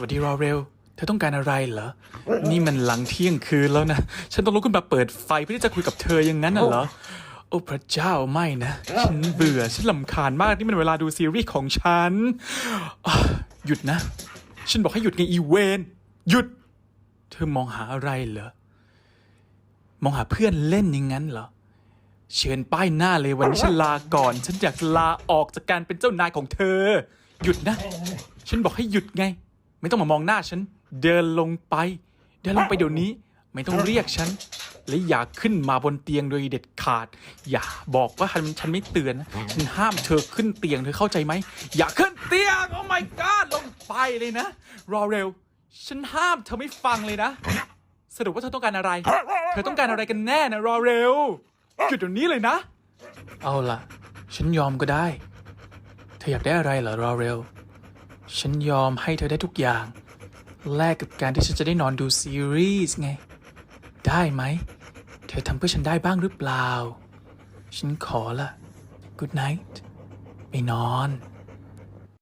วัสดีรอเร็ว เธอต้องการอะไรเหรอ นี่มันหลังเที่ยงคืนแล้วนะ ฉันต้องลุกขึ้นมาเปิดไฟเพื่อที่จะคุยกับเธออย่างนั้นน่ะเหรอ โอ้พระเจ้าไม่นะ ฉันเบื่อ ฉันลำคาญมากนี่มันเวลาดูซีรีส์ของฉันอะหยุดนะ ฉันบอกให้หยุดไงอีเวน หยุด เธอมองหาอะไรเหรอ มองหาเพื่อนเล่นอย่างนั้นเหรอเชิญป้ายหน้าเลยวันนี้ฉันลาก่อน ฉันอยากลาออกจากการเป็นเจ้านายของเธอ หยุดนะ ฉันบอกให้หยุดไง ไม่ต้องมามองหน้าฉัน เดินลงไป เดินลงไปเดี๋ยวนี้ ไม่ต้องเรียกฉัน และอย่าขึ้นมาบนเตียงโดยเด็ดขาด อย่าบอกว่าฉันฉันไม่เตือนนะฉันห้ามเธอขึ้นเตียงเธอเข้าใจไหม อย่าขึ้นเตียง โอ้ my god ลงไปเลยนะ รอเร็ว ฉันห้ามเธอไม่ฟังเลยนะ สรุปว่าเธอต้องการอะไร เธอต้องการอะไรกันแน่นะรอเร็ว หยุดเดี๋ยวนี้เลยนะ เอาล่ะ ฉันยอมก็ได้ เธออยากได้อะไรเหรอรอเร็ว ฉันยอมให้เธอได้ทุกอย่าง แลกกับการที่ฉันจะได้นอนดูซีรีส์ไง ได้ไหม เธอทำเพื่อฉันได้บ้างหรือเปล่า ฉันขอละ Good night ไปนอน